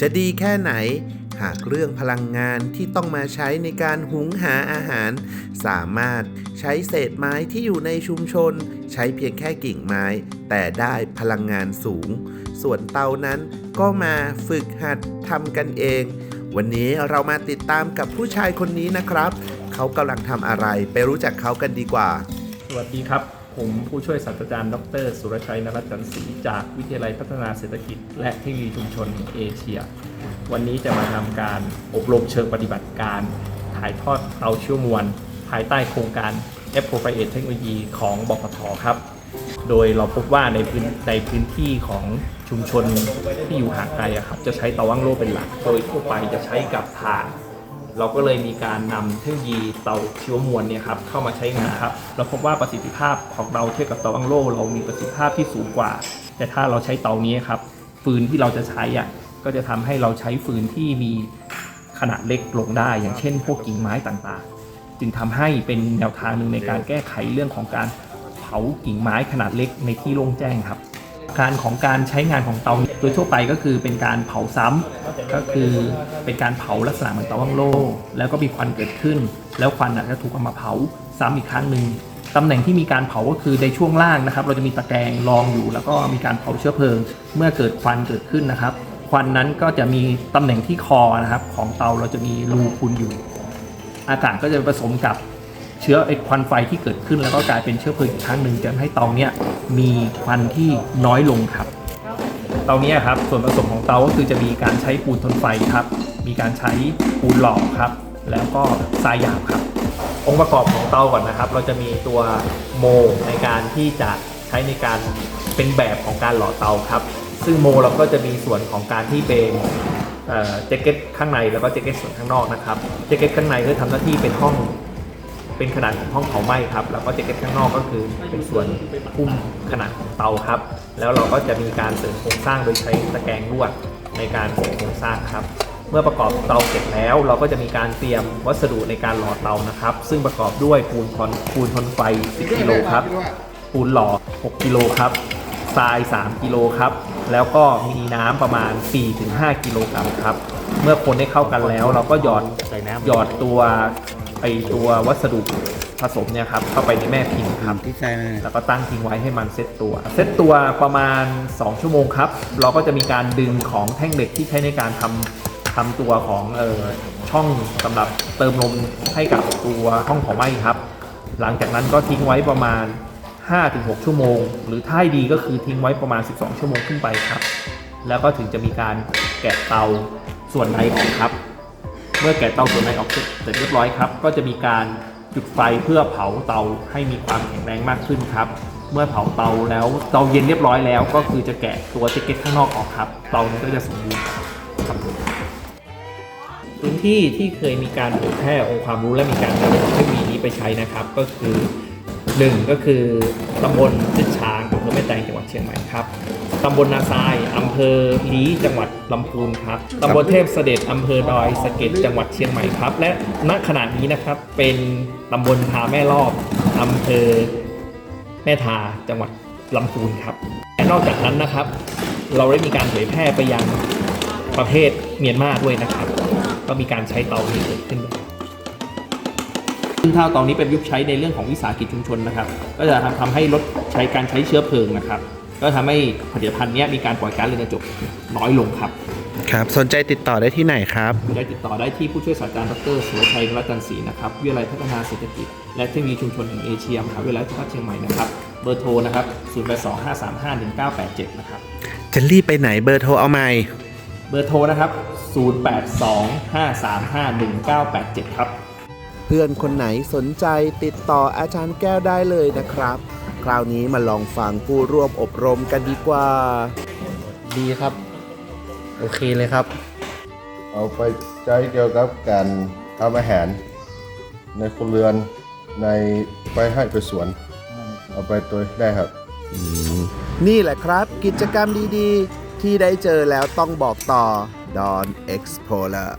จะดีแค่ไหน หากเรื่องพลังงานที่ต้องมาใช้ในการหุงหาอาหาร สามารถใช้เศษไม้ที่อยู่ในชุมชน ใช้เพียงแค่กิ่งไม้ แต่ได้พลังงานสูง ส่วนเตานั้นก็มาฝึกหัดทำกันเอง วันนี้เรามาติดตามกับผู้ชายคนนี้นะครับ เขากำลังทำอะไรไปรู้จักเขากันดีกว่า สวัสดีครับ ผมผู้ช่วยศาสตราจารย์ ดร สุรชัยนรัตน์จันศรีจากวิทยาลัยพัฒนาเศรษฐกิจ และเทคโนโลยีชุมชนเอเชีย วันนี้จะมาทำการอบรมเชิงปฏิบัติการ ถ่ายทอดเตาเชื่อมวล ภายใต้โครงการ Appropriate Technology ของบกทครับ โดยเราพบว่าในพื้นในพื้นที่ของชุมชนที่อยู่ห่างไกลครับจะใช้เตาว่างโล่เป็นหลัก โดยทั่วไปจะใช้กับถ่าน เราก็เลยมีการนำเทคโนโลยีเตาชีวมวลเนี่ยครับเข้ามาใช้งานครับเราพบว่าประสิทธิภาพของเราเทียบกับเตาอังโลเรามีประสิทธิภาพที่สูงกว่า แต่ถ้าเราใช้เตานี้ครับฟืนที่เราจะใช้อะก็จะทำให้เราใช้ฟืนที่มีขนาดเล็กลงได้ อย่างเช่น พวกกิ่งไม้ต่างๆ จึงทำให้เป็นแนวทางหนึ่งในการแก้ไขเรื่องของการเผากิ่งไม้ขนาดเล็กในที่โล่งแจ้งครับ การของการใช้งานของเตา โดยทั่วไปก็คือเป็นการเผาซ้ำก็คือเป็นการเผาลักษณะเหมือนเตาว่างโล่แล้วก็มีควันเกิดขึ้น แล้วควันอาจจะถูกเอามาเผาซ้ำอีกครั้งหนึ่งตำแหน่งที่มีการเผาก็คือในช่วงล่างนะครับ เราจะมีตะแกรงรองอยู่ แล้วก็มีการเผาเชื้อเพลิง เมื่อเกิดควันเกิดขึ้นนะครับ ควันนั้นก็จะมีตำแหน่งที่คอนะครับ ของเตาเราจะมีรูพุนอยู่ อากาศก็จะผสมกับเชื้อไอควันไฟที่เกิดขึ้น แล้วก็กลายเป็นเชื้อเพลิงอีกครั้งหนึ่งจะทำให้เตาเนี้ยมีควันที่น้อยลงครับ ตาเนี้ยครับส่วนผสมของเตาก็คือจะมีการใช้ปูนทนไฟครับ มีการใช้ปูนหล่อครับ แล้วก็ทรายหยาบครับ องค์ประกอบของเตาก่อนนะครับ เราจะมีตัวโมในการที่จะใช้ในการเป็นแบบของการหล่อเตาครับ ซึ่งโมเราก็จะมีส่วนของการที่เป็นแจ็คเก็ตข้างในแล้วก็แจ็คเก็ตส่วนข้างนอกนะครับแจ็คเก็ตข้างในก็ทำหน้าที่เป็นห้อง เป็นขนาดของห้องเผาไหม้ครับ แล้วก็แจ็คเก็ตข้างนอกก็คือเป็นส่วนพุ่มขนาดของเตาครับ แล้วเราก็จะมีการเสริมโครงสร้างโดยใช้ตะแกรงลวดในการเสริมโครงสร้างครับ เมื่อประกอบเตาเสร็จแล้ว เราก็จะมีการเตรียมวัสดุในการหล่อเตานะครับ ซึ่งประกอบด้วยปูนคอนปูนทนไฟ 10กิโลครับ ปูนหล่อ 6 กิโลครับทราย 3 กิโลครับ แล้วก็มีน้ำประมาณ 4-5 กิโลกรัมครับ เมื่อคนได้เข้ากันแล้ว เราก็หยอดหยอดตัว ไอตัววัสดุผสมเนี่ยครับเข้าไปในแม่พิมพ์ครับ ที่ใส่มาแล้วก็ตั้งทิ้งไว้ให้มันเซตตัว เซตตัวประมาณ 2 ชั่วโมงครับ เราก็จะมีการดึงของแท่งเหล็กที่ใช้ในการทำทำตัวของเออช่องสำหรับเติมลมให้กับตัวห้องเผาไหม้ครับ หลังจากนั้นก็ทิ้งไว้ประมาณ 5-6 ชั่วโมง หรือถ้าให้ดีก็คือทิ้งไว้ประมาณ 12 ชั่วโมงขึ้นไปครับ แล้วก็ถึงจะมีการแกะเตาส่วนในออกครับ เมื่อแกะเตาส่วนในออกเสร็จเรียบร้อยครับ ก็จะมีการจุดไฟเพื่อเผาเตาให้มีความแข็งแรงมากขึ้นครับ เมื่อเผาเตาแล้วเตาเย็นเรียบร้อยแล้ว ก็คือจะแกะตัวแจ็คเก็ตข้างนอกออกครับ เตานี้ก็จะสมบูรณ์ครับพื้นที่ที่เคยมีการเผยแพร่องค์ความรู้และมีการนำเทคโนโลยีนี้ไปใช้นะครับ ก็คือหนึ่งก็คือตำบลทิดช้าง อำเภอแม่แตงจังหวัดเชียงใหม่ครับตำบลนาทรายอำเภอลีจังหวัดลำพูนครับตำบลเทพเสด็จอำเภอดอยสะเก็ดจังหวัดเชียงใหม่ครับ และณขณะนี้นะครับเป็นตำบลทาแม่รอบอำเภอแม่ทาจังหวัดลำพูนครับและนอกจากนั้นนะครับ เราได้มีการเผยแพร่ไปยังประเทศเมียนมาด้วยนะครับ ก็มีการใช้เตานี้เกิดขึ้นด้วย ซึ่งถ้าเตานี้เป็นยุคใช้ในเรื่องของวิสาหกิจชุมชนนะครับ ก็จะทำทำให้ลดใช้การใช้เชื้อเพลิงนะครับ ก็ทำให้ผลิตภัณฑ์เนี้ยมีการปล่อยก๊าซเรือนกระจกน้อยลงครับครับ สนใจติดต่อได้ที่ไหนครับได้ติดต่อได้ที่ผู้ช่วยศาสตราจารย์ดรสุรชัยรัตน์จันทร์ศรีนะครับวิทยาลัยพัฒนาเศรษฐกิจ และเทคโนโลยีชุมชนแห่งเอเชียมหาวิทยาลัยราชภัฏเชียงใหม่นะครับเบอร์โทรนะครับ0825351987นะครับจะรีบไปไหนเบอร์โทรเอาใหม่เบอร์โทรนะครับ 0825351987 ครับเพื่อนคนไหนสนใจติดต่ออาจารย์แก้วได้เลยนะครับ คราวนี้มาลองฟังผู้ร่วมอบรมกันดีกว่า ดีครับ โอเคเลยครับ เอาไปใช้เกี่ยวกับการทำอาหาร ในครัวเรือนในไปให้ไปสวน เอาไปตัวได้ครับ นี่แหละครับกิจกรรมดีๆ ที่ได้เจอแล้วต้องบอกต่อ Don Explorer